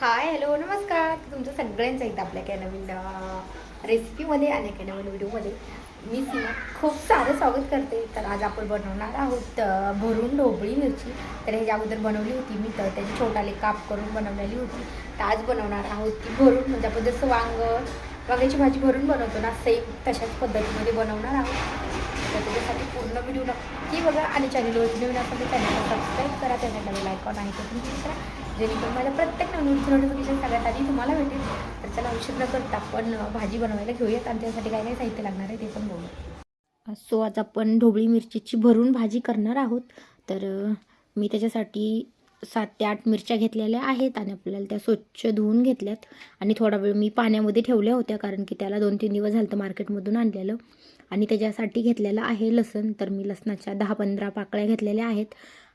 Hi hello नमस्कार. तुमचं सगळ्यांचं एकदा आपल्या काय नवीन रेसिपीमध्ये आणि काय नवीन व्हिडिओमध्ये मी सीमा खूप सारं स्वागत करते. तर आज आपण बनवणार आहोत भरून ढोबळी मिरची. तर ह्याच्या अगोदर बनवली होती मी तर त्याची छोटाले काप करून बनवलेली होती. तर आज बनवणार आहोत ती भरून म्हणजे आपण जसं वांग वांग्याची भाजी भरून बनवतो ना सेम तशाच पद्धतीमध्ये बनवणार आहोत. तर त्याच्यासाठी पूर्ण व्हिडिओ नक्की बघा आणि चॅनलवर नवीन असेल तर चॅनलला सबस्क्राईब करा त्यानंतर नवीन आयकॉन आहे तो तुम्ही करा. जेणेकरून माझ्या प्रत्येक नवीन नोटिफिकेशन सगळ्यात आधी तुम्हाला भेटेल. तर चला औषध न करता आपण भाजी बनवायला घेऊयात. आणि त्यासाठी काय काय साहित्य लागणार आहे ते पण बघू सो आज आपण ढोबळी मिरचीची भरून भाजी करणार आहोत. तर मी त्याच्यासाठी सात ते आठ मिरच्या घेतलेल्या आहेत आणि आपल्याला त्या स्वच्छ धुवून घेतल्यात. आणि थोडा वेळ मी पाण्यामध्ये ठेवल्या होत्या कारण की त्याला दोन तीन दिवस झालं तर मार्केटमधून आणलेलं. आणि त्याच्यासाठी घेतलेलं आहे लसण. तर मी लसणाच्या दहा पंधरा पाकळ्या घेतलेल्या आहेत.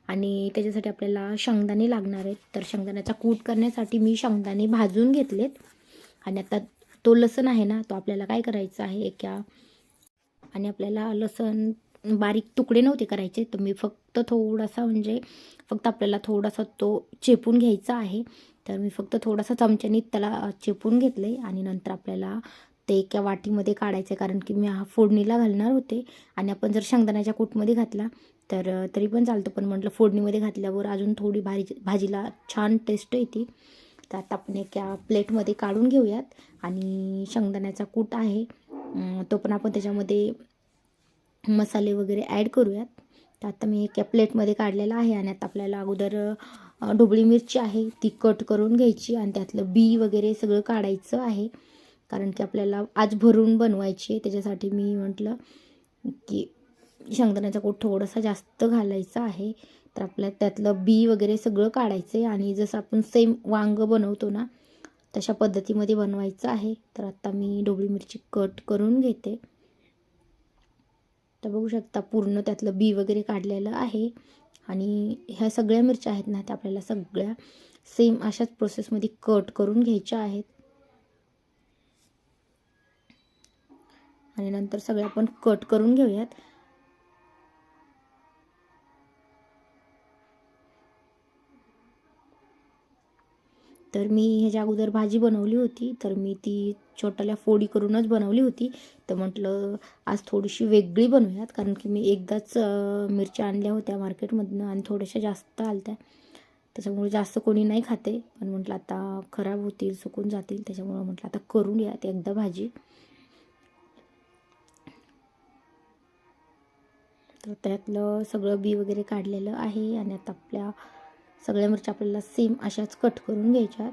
आणि त्याच्यासाठी आपल्याला शेंगदाणे लागणार आहेत. तर शेंगदाण्याचा कूट करण्यासाठी मी शेंगदाणे भाजून घेतलेत. आणि आता तो लसण आहे ना तो आपल्याला काय करायचा आहे? एका आणि आपल्याला लसण बारीक तुकडे नव्हते करायचे. तर मी फक्त थोडासा म्हणजे फक्त आपल्याला थोडासा तो चेपून घ्यायचा आहे. तर मी फक्त थोडासा चमच्यानी त्याला चेपून घेतले. आणि नंतर आपल्याला ते एका वाटीमध्ये काढायचं आहे कारण की मी हा फोडणीला घालणार होते आणि आपण जर शेंगदाण्याच्या कूटमध्ये घातला तर तरी पण चालतं. पण म्हटलं फोडणीमध्ये घातल्यावर अजून थोडी भाजी भाजीला छान टेस्ट येते. तर आता आपण एका प्लेटमध्ये काढून घेऊयात. आणि शेंगदाण्याचा कूट आहे तो पण आपण त्याच्यामध्ये मसाले वगैरे ॲड करूयात. तर आता मी एका प्लेटमध्ये काढलेला आहे आणि आता आपल्याला अगोदर ढोबळी मिरची आहे ती कट करून घ्यायची आणि त्यातलं बी वगैरे सगळं काढायचं आहे. कारण की आपल्याला आज भरून बनवायची आहे. त्याच्यासाठी मी म्हटलं की शेंगदाण्याचा कोट थोडासा जास्त घालायचा आहे. तर आपल्या त्यातलं बी वगैरे सगळं काढायचं आहे आणि जसं आपण सेम वांग बनवतो ना तशा पद्धतीमध्ये बनवायचं आहे. तर आत्ता मी ढोबळी मिरची कट करून घेते. तर बघू शकता पूर्ण त्यातलं बी वगैरे काढलेलं आहे. आणि ह्या सगळ्या मिरच्या आहेत ना त्या आपल्याला सगळ्या सेम अशाच प्रोसेसमध्ये कट करून घ्यायच्या आहेत. आणि नंतर सगळं आपण कट करून घेऊयात. तर मी ह्याच्या अगोदर भाजी बनवली होती तर मी ती छोट्याल्या फोडी करूनच बनवली होती. तर म्हटलं आज थोडीशी वेगळी बनवूयात कारण की मी एकदाच मिरच्या आणल्या होत्या मार्केटमधनं आणि थोड्याशा जास्त आलत्या. त्याच्यामुळे जास्त कोणी नाही खाते पण म्हटलं आता खराब होतील सुकून जातील त्याच्यामुळं म्हटलं आता करून यात एकदा भाजी. तर त्यातलं सगळं बी वगैरे काढलेलं आहे आणि आता आपल्या सगळ्या मिरच्या आपल्याला सेम अशाच कट करून घ्यायच्यात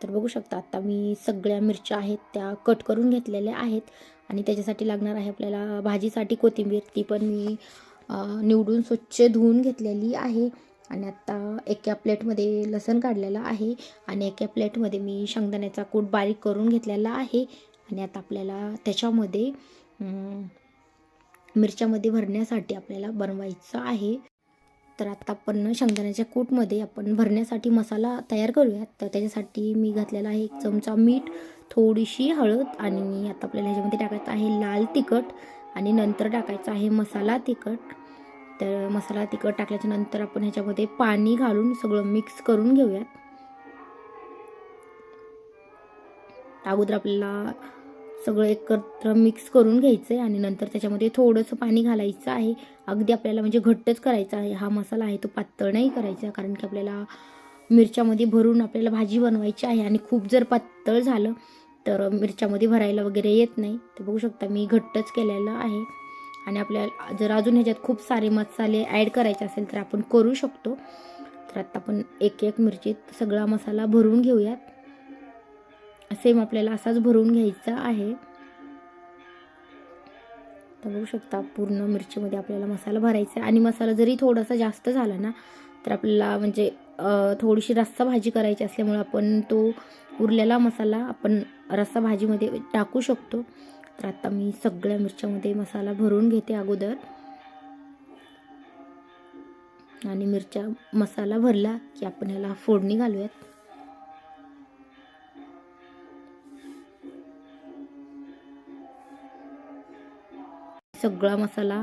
तर बघू शकता आता मी सगळ्या मिरच्या आहेत त्या कट करून घेतलेल्या आहेत आणि त्याच्यासाठी लागणार आहे आपल्याला भाजीसाठी कोथिंबीर. ती पण मी निवडून स्वच्छ धुवून घेतलेली आहे. आणि आता एका प्लेटमध्ये लसण काढलेलं आहे आणि एका प्लेटमध्ये मी शेंगदाण्याचा कूट बारीक करून घेतलेला आहे. आणि आता आपल्याला त्याच्यामध्ये मिरच्यामध्ये भरण्यासाठी आपल्याला बनवायचं आहे. तर आत्ता आपण शेंगदाण्याच्या कूटमध्ये आपण भरण्यासाठी मसाला तयार करूयात तर त्याच्यासाठी मी घातलेला आहे एक चमचा मीठ थोडीशी हळद आणि आता आपल्याला ह्याच्यामध्ये टाकायचं आहे लाल तिखट आणि नंतर टाकायचं आहे मसाला तिखट. तर मसाला तिखट टाकल्याच्या नंतर आपण ह्याच्यामध्ये पाणी घालून सगळं मिक्स करून घेऊयात. अगोदर आपल्याला सगळं एकत्र मिक्स करून घ्यायचं आहे आणि नंतर त्याच्यामध्ये थोडंसं पाणी घालायचं आहे. अगदी आपल्याला म्हणजे घट्टच करायचा आहे हा मसाला आहे तो पातळ नाही करायचा कारण की आपल्याला मिरच्यामध्ये भरून आपल्याला भाजी बनवायची आहे आणि खूप जर पातळ झालं तर मिरच्यामध्ये भरायला वगैरे येत नाही. तर बघू शकता मी घट्टच केलेलं आहे. आणि आपल्याला जर अजून ह्याच्यात खूप सारे मसाले ॲड करायचे असेल तर आपण करू शकतो. तर आता आपण एक एक मिरचीत सगळा मसाला भरून घेऊयात. सेम आपल्याला असाच भरून घ्यायचा आहे. तर बघू शकता पूर्ण मिरचीमध्ये आपल्याला मसाला भरायचा आहे. आणि मसाला जरी थोडासा जास्त झाला ना तर आपल्याला म्हणजे थोडीशी रस्सा भाजी करायची असल्यामुळे आपण तो उरलेला मसाला आपण रस्सा भाजीमध्ये टाकू शकतो. तर आता मी सगळ्या मिरच्यामध्ये मसाला भरून घेते अगोदर. आणि मिरच्या मसाला भरला की आपण ह्याला फोडणी घालूयात. सगळा मसाला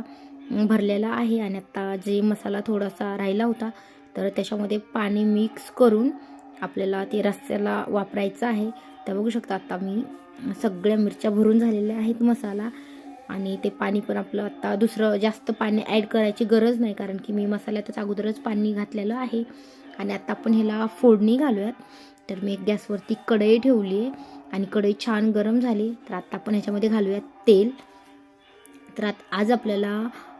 भरलेला आहे आणि आता जे मसाला थोडासा राहिला होता तर त्याच्यामध्ये पाणी मिक्स करून आपल्याला ते रस्स्याला वापरायचं आहे. तर बघू शकता आत्ता मी सगळ्या मिरच्या भरून झालेल्या आहेत मसाला. आणि ते पाणी पण आपलं आत्ता दुसरं जास्त पाणी ॲड करायची गरज नाही कारण की मी मसाल्यातच अगोदरच पाणी घातलेलं आहे. आणि आत्ता आपण ह्याला फोडणी घालूयात. तर मी एक गॅसवरती कढई ठेवली आहे आणि कढई छान गरम झाली. तर आत्ता आपण ह्याच्यामध्ये घालूयात तेल. तर आत आज आपल्याला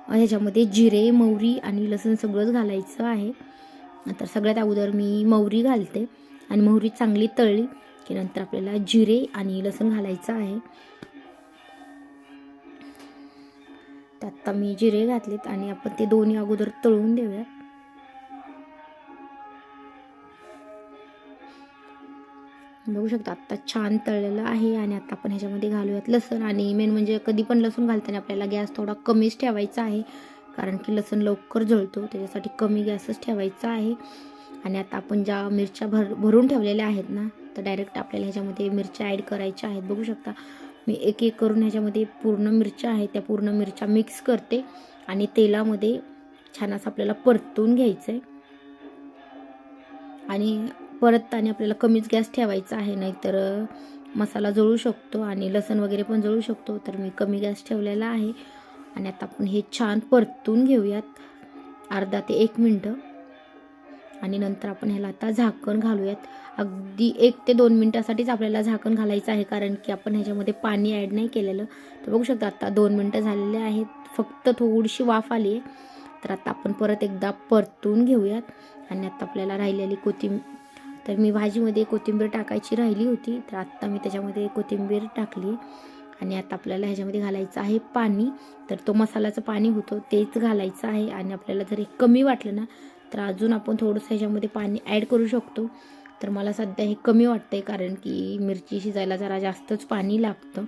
ह्याच्यामध्ये जिरे मोहरी आणि लसूण सगळंच घालायचं आहे. तर सगळ्यात अगोदर मी मोहरी घालते आणि मोहरी चांगली तळली की नंतर आपल्याला जिरे आणि लसूण घालायचं आहे. तर आत्ता मी जिरे घातलेत आणि आपण ते दोन्ही अगोदर तळून देऊया बघू शकता आत्ता छान तळलेलं आहे आणि आता आपण ह्याच्यामध्ये घालूयात लसण आणि मेन म्हणजे कधी पण लसूण घालताना आपल्याला गॅस थोडा कमीच ठेवायचा आहे. कारण की लसण लवकर जळतो त्याच्यासाठी कमी गॅसच ठेवायचा आहे. आणि आता आपण ज्या मिरच्या भर भरून ठेवलेल्या आहेत ना तर डायरेक्ट आपल्याला ह्याच्यामध्ये मिरच्या ॲड करायच्या आहेत. बघू शकता मी एक एक करून ह्याच्यामध्ये पूर्ण मिरच्या आहेत त्या पूर्ण मिरच्या मिक्स करते आणि तेलामध्ये छान असं आपल्याला परतून घ्यायचं आहे आणि परतताना आपल्याला कमीच गॅस ठेवायचा आहे नाहीतर मसाला जळू शकतो आणि लसण वगैरे पण जळू शकतो तर मी कमी गॅस ठेवलेला आहे. आणि आता आपण हे छान परतून घेऊयात. अर्धा ते एक मिनटं. आणि नंतर आपण ह्याला आता झाकण घालूयात. अगदी एक ते दोन मिनटासाठीच आपल्याला झाकण घालायचं आहे कारण की आपण ह्याच्यामध्ये पाणी ॲड नाही केलेलं. तर बघू शकता आता दोन मिनटं झालेले आहेत. फक्त थोडीशी वाफ आली आहे. तर आता आपण परत एकदा परतून घेऊयात. आणि आता आपल्याला राहिलेली कोथिंब तर मी भाजीमध्ये कोथिंबीर टाकायची राहिली होती. तर आत्ता मी त्याच्यामध्ये कोथिंबीर टाकली आणि आता आपल्याला ह्याच्यामध्ये घालायचं आहे पाणी. तर तो मसाल्याचं पाणी होतं तेच घालायचं आहे. आणि आपल्याला जर हे कमी वाटलं ना तर अजून आपण थोडंसं ह्याच्यामध्ये पाणी ॲड करू शकतो. तर मला सध्या हे कमी वाटतं आहे कारण की मिरची शिजायला जरा जास्तच पाणी लागतं.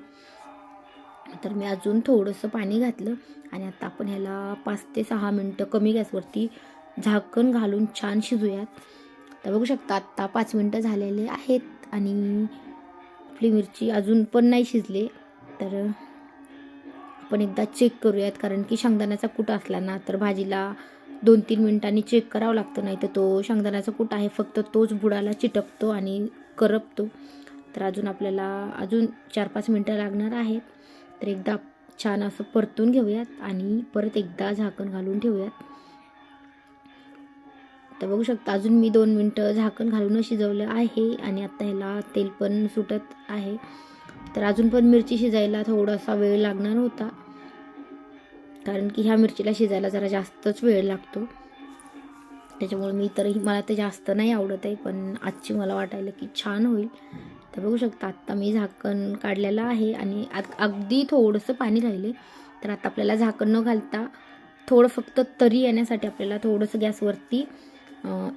तर मी अजून थोडंसं पाणी घातलं आणि आता आपण ह्याला पाच ते सहा मिनटं कमी गॅसवरती झाकण घालून छान शिजूयात. तर बघू शकता आत्ता पाच मिनटं झालेले आहेत आणि आपली मिरची अजून पण नाही शिजले. तर आपण एकदा चेक करूयात. कारण की शेंगदाण्याचा कूट असला ना तर भाजीला दोन तीन मिनिटांनी चेक करावं लागतं. नाही तर तो शेंगदाण्याचा कूट आहे फक्त तोच बुडाला चिटकतो आणि करपतो. तर अजून आपल्याला अजून चार पाच मिनटं लागणार आहेत. तर एकदा छान असं परतून घेऊयात आणि परत एकदा झाकण घालून ठेवूयात. तर बघू शकता अजून मी दोन मिनटं झाकण घालून शिजवलं आहे आणि आत्ता ह्याला तेल पण सुटत आहे. तर अजून पण मिरची शिजायला थोडासा वेळ लागणार होता. कारण की ह्या मिरचीला शिजायला जरा जास्तच वेळ लागतो. त्याच्यामुळे मी तरही मला ते जास्त नाही आवडत आहे पण आजची मला वाटायला की छान होईल. तर बघू शकता आत्ता मी झाकण काढलेलं आहे आणि अगदी थोडंसं पाणी राहिले. तर आता आपल्याला झाकण न घालता थोडं फक्त तरी येण्यासाठी आपल्याला थोडंसं गॅसवरती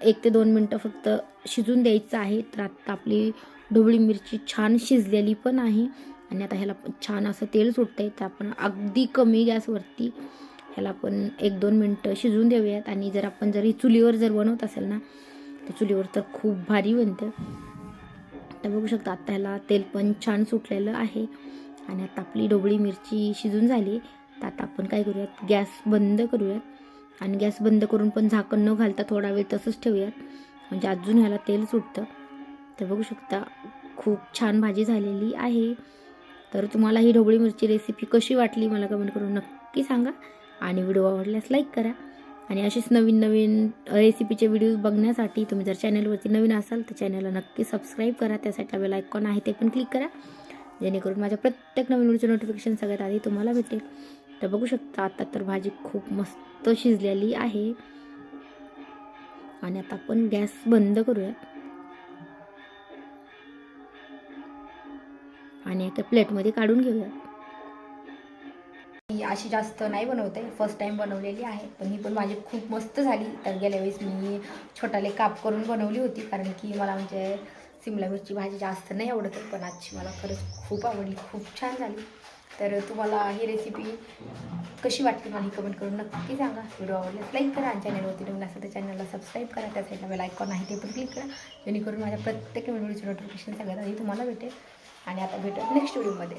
एक ते दोन मिनटं फक्त शिजून द्यायचं आहे. तर आत्ता आपली ढोबळी मिरची छान शिजलेली पण आहे. आणि आता ह्याला पण छान असं तेल सुटतं आहे तर आपण अगदी कमी गॅसवरती ह्याला आपण एक दोन मिनटं शिजून देऊयात. आणि जर आपण जरी चुलीवर जर बनवत असेल ना तर चुलीवर तर खूप भारी बनतं. तर बघू शकता आता ह्याला तेल पण छान सुटलेलं आहे. आणि आता आपली ढोबळी मिरची शिजून झाली. तर आता आपण काय करूयात? गॅस बंद करूयात. आणि गॅस बंद करून पण झाकण न घालता थोडा वेळ तसंच ठेवूयात. म्हणजे अजून ह्याला तेल सुटतं. तर बघू शकता खूप छान भाजी झालेली आहे. तर तुम्हाला ही ढोबळी मिरची रेसिपी कशी वाटली मला कमेंट करून नक्की सांगा. आणि व्हिडिओ आवडल्यास लाईक करा. आणि असेच नवीन नवीन रेसिपीचे व्हिडिओ बघण्यासाठी तुम्ही जर चॅनलवरती नवीन असाल तर चॅनलला नक्की सबस्क्राईब करा. त्या साईडला बेल आयकॉन आहे ते पण क्लिक करा. जेणेकरून माझ्या प्रत्येक नवीन व्हिडिओचं नोटिफिकेशन सगळ्यात आधी तुम्हाला भेटेल. तर बघू शकता आता तर भाजी खूप मस्त शिजलेली आहे. आणि आता आपण गॅस बंद करूया आणि एका प्लेटमध्ये काढून घेऊया मी अशी जास्त नाही बनवते फर्स्ट टाईम बनवलेली आहे पण ही पण माझी खूप मस्त झाली. तर गेल्या वेळेस मी छोटाले काप करून बनवली होती कारण की मला म्हणजे सिमला मिरची भाजी जास्त नाही आवडत पण आजची मला खरंच खूप आवडली खूप छान झाली. तर तुम्हाला ही रेसिपी कशी वाटली मला कमेंट करून नक्की सांगा. व्हिडिओ आवडल्यास लाईक करा आणि चॅनलवरती नवीन असेल तर चॅनलला सबस्क्राईब करा त्या साईडला बेल आयकॉन आहे ते पण क्लिक करा. जेणेकरून माझ्या प्रत्येक व्हिडिओची नोटिफिकेशन सगळ्यात आधी तुम्हाला भेटेल. आणि आता भेटू नेक्स्ट व्हिडिओमध्ये